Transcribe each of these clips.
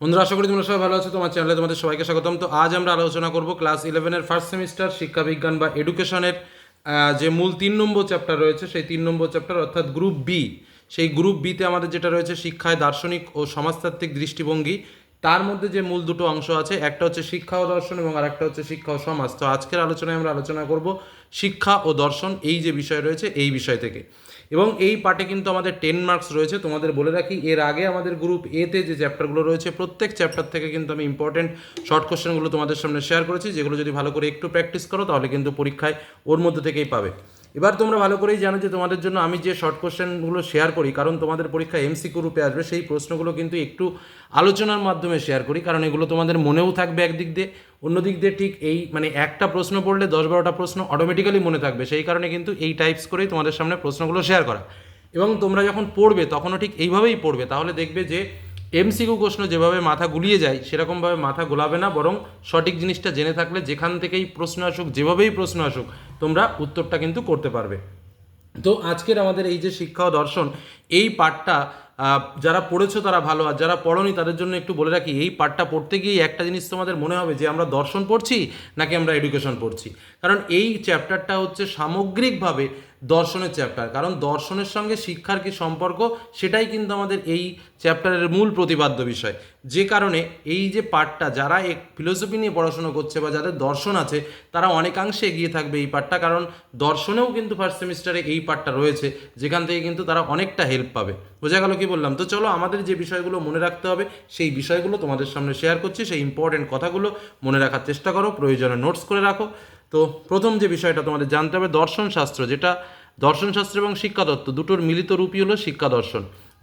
বন্ধুরা, আশা করি তোমরা সবাই ভালো আছো। তোমার চ্যানেলে তোমাদের সবাইকে স্বাগতম। তো আজ আমরা আলোচনা করব ক্লাস ইলেভেনের ফার্স্ট সেমিস্টার শিক্ষাবিজ্ঞান বা এডুকেশনের যে মূল তিন নম্বর চ্যাপ্টার রয়েছে, সেই তিন নম্বর চ্যাপ্টার অর্থাৎ গ্রুপ বি সেই গ্রুপ বিতে আমাদের যেটা রয়েছে, শিক্ষায় দার্শনিক ও সমাজতাত্ত্বিক দৃষ্টিভঙ্গি। তার মধ্যে যে মূল দুটো অংশ আছে, একটা হচ্ছে শিক্ষা ও দর্শন এবং আরেকটা হচ্ছে শিক্ষা ও সমাজ। তো আজকের আলোচনায় আমরা আলোচনা করব শিক্ষা ও দর্শন, এই যে বিষয় রয়েছে এই বিষয় থেকে। এবং এই পার্টে কিন্তু আমাদের টেন মার্কস রয়েছে, তোমাদের বলে রাখি, এর আগে আমাদের গ্রুপ এতে যে চ্যাপ্টারগুলো রয়েছে, প্রত্যেক চ্যাপ্টার থেকে কিন্তু আমি ইম্পর্টেন্ট শর্ট কোশ্চেনগুলো তোমাদের সামনে শেয়ার করেছি, যেগুলো যদি ভালো করে একটু প্র্যাকটিস করো, তাহলে কিন্তু পরীক্ষায় ওর মধ্যে থেকেই পাবে। এবার তোমরা ভালো করেই জানো যে তোমাদের জন্য আমি যে শর্ট কোশ্চেনগুলো শেয়ার করি, কারণ তোমাদের পরীক্ষা এমসিকিউ রূপে আসবে, সেই প্রশ্নগুলো কিন্তু একটু আলোচনার মাধ্যমে শেয়ার করি, কারণ এগুলো তোমাদের মনেও থাকবে একদিক দিয়ে। অন্য দিক দিয়ে ঠিক এই মানে একটা প্রশ্ন পড়লে দশ বারোটা প্রশ্ন অটোমেটিক্যালি মনে থাকবে, সেই কারণে কিন্তু এই টাইপস করেই তোমাদের সামনে প্রশ্নগুলো শেয়ার করা। এবং তোমরা যখন পড়বে, তখনও ঠিক এইভাবেই পড়বে, তাহলে দেখবে যে এমসিকিউ প্রশ্ন যেভাবে মাথা গুলিয়ে যায়, সেরকমভাবে মাথা গোলাবে না, বরং সঠিক জিনিসটা জেনে থাকলে যেখান থেকেই প্রশ্ন আসুক, যেভাবেই প্রশ্ন আসুক তোমরা উত্তরটা কিন্তু করতে পারবে। তো আজকের আমাদের এই যে শিক্ষা ও দর্শন, এই পাঠটা যারা পড়েছো তারা ভালো, আর যারা পড়নি তাদের জন্য একটু বলে রাখি, এই পাঠটা পড়তে গিয়ে একটা জিনিস তোমাদের মনে হবে যে আমরা দর্শন পড়ছি নাকি আমরা এডুকেশন পড়ছি? কারণ এই চ্যাপ্টারটা হচ্ছে সামগ্রিকভাবে দর্শনের চ্যাপ্টার কারণ দর্শনের সঙ্গে শিক্ষার কি সম্পর্ক, সেটাই কিন্তু আমাদের এই চ্যাপ্টারের মূল প্রতিপাদ্য বিষয়। যে কারণে এই যে পাঠটা, যারা এক ফিলোসফি নিয়ে পড়াশোনা করছে বা যাদের দর্শন আছে, তারা অনেকাংশে এগিয়ে থাকবে এই পাঠটা। কারণ দর্শনেও কিন্তু ফার্স্ট সেমিস্টারে এই পাঠটা রয়েছে, যেখান থেকে কিন্তু তারা অনেকটা হেল্প পাবে। বোঝা গেল কি বললাম? তো চলো আমাদের যে বিষয়গুলো মনে রাখতে হবে, সেই বিষয়গুলো তোমাদের সামনে শেয়ার করছি। সেই ইম্পর্টেন্ট কথাগুলো মনে রাখার চেষ্টা করো, প্রয়োজনে নোটস করে রাখো। তো প্রথম যে বিষয়টা তোমাদের জানতে হবে, দর্শন শাস্ত্র, যেটা দর্শন শাস্ত্র এবং শিক্ষাতত্ত্ব দুটোর মিলিত রূপই হলো শিক্ষা দর্শন।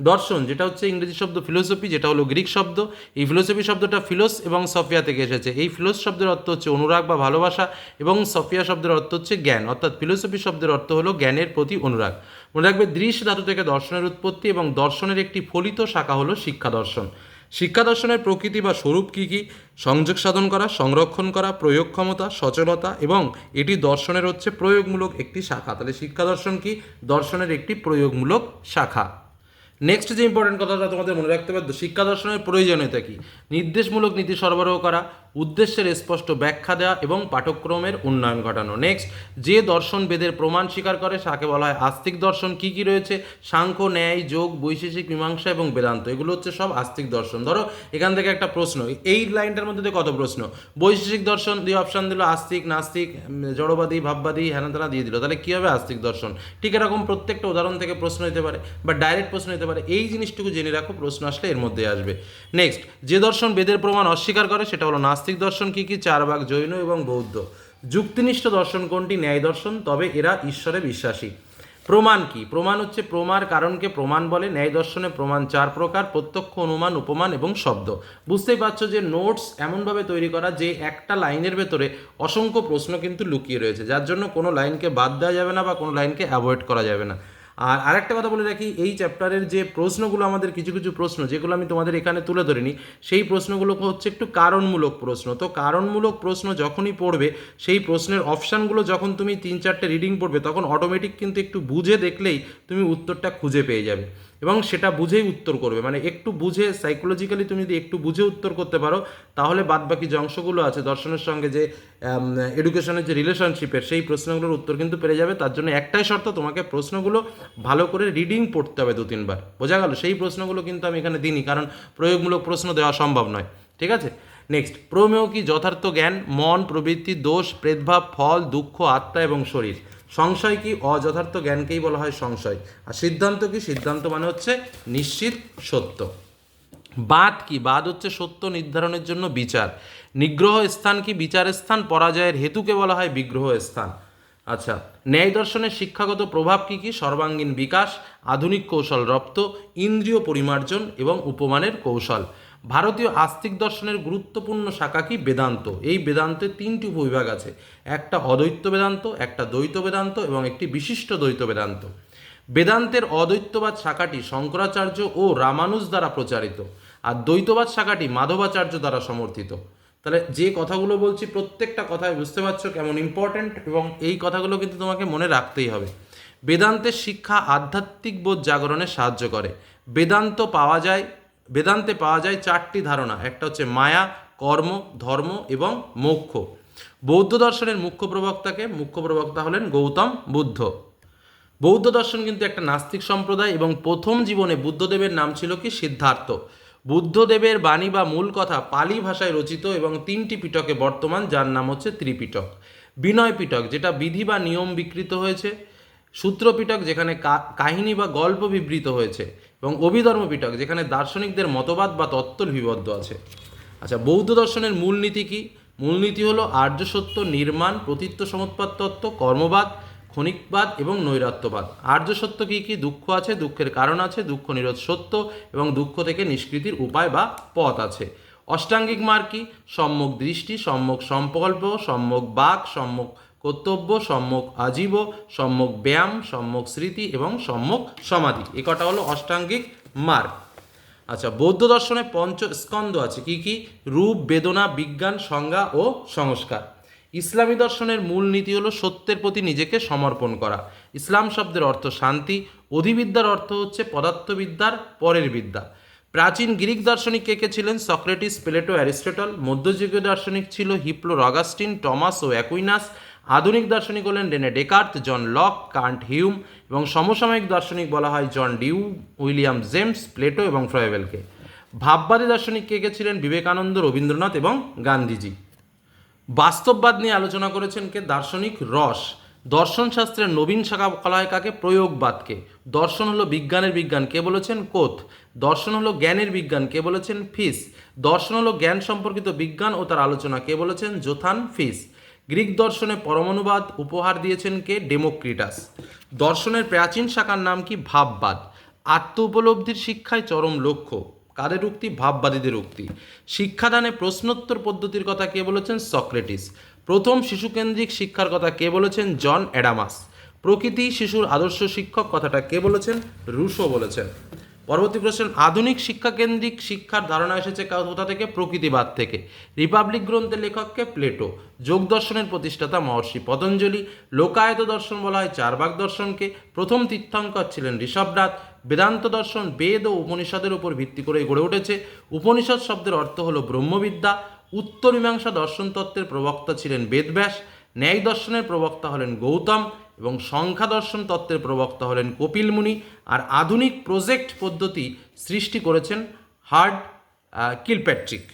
দর্শন, যেটা হচ্ছে ইংরেজি শব্দ ফিলোসফি যেটা হলো গ্রিক শব্দ। এই ফিলোসফি শব্দটা ফিলোস এবং সফিয়া থেকে এসেছে। এই ফিলোস শব্দের অর্থ হচ্ছে অনুরাগ বা ভালোবাসা এবং সফিয়া শব্দের অর্থ হচ্ছে জ্ঞান। অর্থাৎ ফিলোসফি শব্দের অর্থ হলো জ্ঞানের প্রতি অনুরাগ। মনে রাখবে দৃশ্য ধাতু থেকে দর্শনের উৎপত্তি এবং দর্শনের একটি ফলিত শাখা হলো শিক্ষা দর্শন। শিক্ষা দর্শনের প্রকৃতি বা স্বরূপ কী কী? সংযোগ সাধন করা, সংরক্ষণ করা, প্রয়োগ ক্ষমতা, সচলতা এবং এটি দর্শনের হচ্ছে প্রয়োগমূলক একটি শাখা। তাহলে শিক্ষা দর্শন কি? দর্শনের একটি প্রয়োগমূলক শাখা। নেক্সট যে ইম্পর্টেন্ট কথাটা তোমাদের মনে রাখতে হবে শিক্ষা দর্শনের প্রয়োজনীয়তা কি? নির্দেশমূলক নীতি সরবরাহ করা, উদ্দেশ্যের স্পষ্ট ব্যাখ্যা দেওয়া এবং পাঠক্রমের উন্নয়ন ঘটানো। নেক্সট যে দর্শন বেদের প্রমাণ স্বীকার করে তাকে বলা হয় আস্তিক দর্শন। কি কি রয়েছে? সাংখ্য, ন্যায়, যোগ, বৈশেষিক, মীমাংসা এবং বেদান্ত। এগুলো হচ্ছে সব আস্তিক দর্শন। ধরো, এখান থেকে একটা প্রশ্ন, এই লাইনটার মধ্যে কত প্রশ্ন? বৈশেষিক দর্শন দিয়ে অপশান দিল আস্তিক, নাস্তিক জড়বাদী, ভাববাদী হ্যানা দিয়ে দিল। তাহলে কী হবে আস্তিক দর্শন? ঠিক এরকম প্রত্যেকটা উদাহরণ থেকে প্রশ্ন হতে পারে বা ডাইরেক্ট প্রশ্ন হতে পারে। এই জিনিসটুকু জেনে রাখো, প্রশ্ন আসলে এর মধ্যে আসবে। নেক্সট যে দর্শন বেদের প্রমাণ অস্বীকার করে, সেটা হলো নাস্তিক দর্শন কি কি? চার ভাগ জৈন এবং বৌদ্ধ। যুক্তিনিষ্ঠ দর্শন কোনটি? ন্যায় দর্শন, তবে এরা ঈশ্বরে বিশ্বাসী। প্রমাণ কি? প্রমাণ হচ্ছে প্রমার কারণকে প্রমাণ বলে, ন্যায় দর্শনে প্রমাণ চার প্রকার, প্রত্যক্ষ, অনুমান, উপমান এবং শব্দ। বুঝতেই পারছ যে নোটস এমনভাবে তৈরি করা যে একটা লাইনের ভেতরে অসংখ্য প্রশ্ন কিন্তু লুকিয়ে রয়েছে, যার জন্য কোনো লাইনকে বাদ দেওয়া যাবে না বা কোনো লাইনকে অ্যাভয়েড করা যাবে না। আর আরেকটা কথা বলে রাখি, এই চ্যাপ্টারের যে প্রশ্নগুলো আমাদের কিছু কিছু প্রশ্ন, যেগুলো আমি তোমাদের এখানে তুলে ধরিনি, সেই প্রশ্নগুলো হচ্ছে একটু কারণমূলক প্রশ্ন। তো কারণমূলক প্রশ্ন যখনই পড়বে, সেই প্রশ্নের অপশানগুলো যখন তুমি তিন চারটে রিডিং পড়বে, তখন অটোমেটিক কিন্তু একটু বুঝে দেখলেই তুমি উত্তরটা খুঁজে পেয়ে যাবে। এবং সেটা বুঝেই উত্তর করবে। মানে একটু বুঝে সাইকোলজিক্যালি তুমি যদি একটু বুঝে উত্তর করতে পারো, তাহলে বাদবাকি যে অংশগুলো আছে, দর্শনের সঙ্গে যে এডুকেশনের যে রিলেশনশিপের সেই প্রশ্নগুলোর উত্তর কিন্তু পেরে যাবে। তার জন্য একটাই শর্ত, তোমাকে প্রশ্নগুলো ভালো করে রিডিং পড়তে হবে দু তিনবার বোঝা গেল? সেই প্রশ্নগুলো কিন্তু আমি এখানে দিইনি, কারণ প্রয়োগমূলক প্রশ্ন দেওয়া সম্ভব নয়। ঠিক আছে? নেক্সট প্রমেয় কি যথার্থ জ্ঞান? মন, প্রবৃত্তি, দোষ, প্রেদভাব, ফল, দুঃখ, আত্মা এবং শরীর। সংশয় কি? অযথার্থ জ্ঞানকেই বলা হয় সংশয়। আর সিদ্ধান্ত কি? সিদ্ধান্ত মানে হচ্ছে নিশ্চিত সত্য। বাদ কি? বাদ হচ্ছে সত্য নির্ধারণের জন্য বিচার। নিগ্রহ স্থান কি? বিচারের স্থান। পরাজয়ের হেতুকে বলা হয় বিগ্রহ স্থান। আচ্ছা ন্যায় দর্শনের শিক্ষাগত প্রভাব কি কি? সর্বাঙ্গীন বিকাশ, আধুনিক কৌশল রপ্ত, ইন্দ্রিয় পরিমার্জন এবং উপমানের কৌশল। ভারতীয় আস্তিক দর্শনের গুরুত্বপূর্ণ শাখা কি বেদান্ত? এই বেদান্তের তিনটি উপবিভাগ আছে। একটা অদ্বৈত বেদান্ত, একটা দ্বৈত বেদান্ত এবং একটি বিশিষ্ট দ্বৈত বেদান্ত। বেদান্তের অদ্বৈতবাদ শাখাটি শঙ্করাচার্য ও রামানুজ দ্বারা প্রচারিত আর দ্বৈতবাদ শাখাটি মাধবাচার্য দ্বারা সমর্থিত। তাহলে যে কথাগুলো বলছি, প্রত্যেকটা কথায় বুঝতে পারছ কেমন ইম্পর্ট্যান্ট এবং এই কথাগুলো কিন্তু তোমাকে মনে রাখতেই হবে। বেদান্তের শিক্ষা আধ্যাত্মিক বোধ জাগরণে সাহায্য করে। বেদান্ত পাওয়া যায় বেদান্তে পাওয়া যায় চারটি ধারণা। একটা হচ্ছে মায়া, কর্ম, ধর্ম এবং মোক্ষ। বৌদ্ধ দর্শনের মুখ্য প্রবক্তাকে মুখ্য প্রবক্তা হলেন গৌতম বুদ্ধ। বৌদ্ধ দর্শন কিন্তু একটা নাস্তিক সম্প্রদায় এবং প্রথম জীবনে বুদ্ধদেবের নাম ছিল কি? সিদ্ধার্থ। বুদ্ধদেবের বাণী বা মূল কথা পালি ভাষায় রচিত এবং তিনটি পিটকে বর্তমান যার নাম হচ্ছে ত্রিপিটক। বিনয় পিটক, যেটা বিধি বা নিয়ম বিকৃত হয়েছে। সূত্রপিটক, যেখানে কাহিনী বা গল্প বিবৃত হয়েছে। এবং অভিধর্ম পিটক যেখানে দার্শনিকদের মতবাদ বা তত্ত্ব লিপিবদ্ধ আছে। আচ্ছা বৌদ্ধ দর্শনের মূলনীতি কি? মূলনীতি হলো আর্য সত্য, নির্মাণ, প্রতীত্ব সমুৎপাদ তত্ত্ব, কর্মবাদ, ক্ষণিকবাদ এবং নৈরাত্যবাদ। আর্য সত্য কি কি? দুঃখ আছে, দুঃখের কারণ আছে, দুঃখ নিরোধ সত্য এবং দুঃখ থেকে নিষ্কৃতির উপায় বা পথ আছে। অষ্টাঙ্গিক মার্গ কি? সম্যক দৃষ্টি, সম্যক সংকল্প সম্যক বাক, সম্যক কর্তব্য, সম্যক আজীব, সম্যক ব্যায়াম, সম্যক স্মৃতি এবং সম্যক সমাধি। এ কটা হলো অষ্টাঙ্গিক মার্গ। আচ্ছা বৌদ্ধ দর্শনে পঞ্চ স্কন্দ আছে। কি কি? রূপ, বেদনা, বিজ্ঞান, সংজ্ঞা ও সংস্কার। ইসলামী দর্শনের মূল নীতি হলো সত্যের প্রতি নিজেকে সমর্পণ করা। ইসলাম শব্দের অর্থ শান্তি, অধিবিদ্যার অর্থ হচ্ছে পদার্থবিদ্যার পরের বিদ্যা। প্রাচীন গ্রিক দার্শনিক কে কে ছিলেন? Socrates, Plato, Aristotle. মধ্যযুগীয় দার্শনিক ছিল হিপ্লো রগাস্টিন টমাস ও অ্যাকুইনাস। আধুনিক দার্শনিক হলেন Rene Descartes John Locke Kant Hume এবং সমসাময়িক দার্শনিক বলা হয় John Dewey, William James, Plato এবং ফ্রয়েভেলকে ভাববাদী দার্শনিক কে কে ছিলেন? বিবেকানন্দ, রবীন্দ্রনাথ এবং গান্ধীজি। বাস্তববাদ নিয়ে আলোচনা করেছেন কে? দার্শনিক রস। দর্শন শাস্ত্রের নবীন শাখা বলা হয় কাকে প্রয়োগবাদকে দর্শন হলো বিজ্ঞানের বিজ্ঞান, কে বলেছেন? কোথ দর্শন হলো জ্ঞানের বিজ্ঞান, কে বলেছেন? ফিস। দর্শন হলো জ্ঞান সম্পর্কিত বিজ্ঞান ও তার আলোচনা, কে বলেছেন? জোথান ফিস। গ্রিক দর্শনে পরমাণুবাদ উপহার দিয়েছেন কে? ডেমোক্রিটাস। দর্শনের প্রাচীন শাখার নাম কি? ভাববাদ। আত্ম উপলব্ধির শিক্ষায় চরম লক্ষ্য। কাদের উক্তি? ভাববাদীদের উক্তি। শিক্ষাদানে প্রশ্নোত্তর পদ্ধতির কথা কে বলেছেন? সক্রেটিস। প্রথম শিশুকেন্দ্রিক শিক্ষার কথা কে বলেছেন? জন অ্যাডামাস। প্রকৃতি শিশুর আদর্শ শিক্ষক কথাটা কে বলেছেন? রুশো বলেছেন। পরবর্তী প্রশ্ন, আধুনিক শিক্ষাকেন্দ্রিক শিক্ষার ধারণা এসেছে কোথা থেকে প্রকৃতিবাদ থেকে। রিপাবলিক গ্রন্থের লেখককে প্লেটো, যোগ দর্শনের প্রতিষ্ঠাতা মহর্ষি পতঞ্জলি, লোকায়ত দর্শন বলা হয় চারবাগ দর্শনকে। প্রথম তীর্থঙ্কর ছিলেন ঋষভনাথ বেদান্ত দর্শন, বেদ ও উপনিষদের উপর ভিত্তি করে গড়ে উঠেছে। উপনিষদ শব্দের অর্থ হলো ব্রহ্মবিদ্যা। উত্তর মীমাংসা দর্শন তত্ত্বের প্রবক্তা ছিলেন বেদব্যাস। ন্যায় দর্শনের প্রবক্তা হলেন গৌতম। এবং সংখ্যা দর্শন তত্ত্বের প্রবক্তা হলেন কপিল মুনি আর আধুনিক প্রজেক্ট পদ্ধতি সৃষ্টি করেছেন হার্ড কিলপ্যাট্রিক।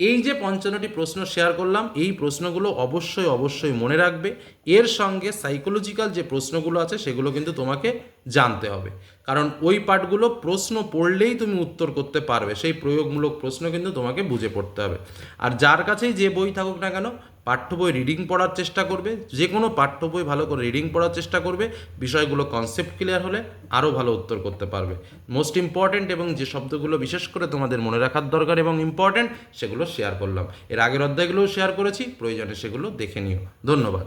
এই যে পঞ্চান্নটি প্রশ্ন শেয়ার করলাম, এই প্রশ্নগুলো অবশ্যই অবশ্যই মনে রাখবে। এর সঙ্গে সাইকোলজিক্যাল যে প্রশ্নগুলো আছে, সেগুলো কিন্তু তোমাকে জানতে হবে। কারণ ওই পাঠগুলো প্রশ্ন পড়লেই তুমি উত্তর করতে পারবে। সেই প্রয়োগমূলক প্রশ্ন কিন্তু তোমাকে বুঝে পড়তে হবে। আর যার কাছেই যে বই থাকুক না কেন পাঠ্য বই রিডিং পড়ার চেষ্টা করবে, যে কোনো পাঠ্য বই ভালো করে রিডিং পড়ার চেষ্টা করবে, বিষয়গুলো কনসেপ্ট ক্লিয়ার হলে আরও ভালো উত্তর করতে পারবে। মোস্ট ইম্পর্ট্যান্ট এবং যে শব্দগুলো বিশেষ করে তোমাদের মনে রাখার দরকার এবং ইম্পর্ট্যান্ট সেগুলো শেয়ার করলাম। এর আগের অধ্যায়গুলোও শেয়ার করেছি, প্রয়োজনে সেগুলো দেখে নিও। ধন্যবাদ।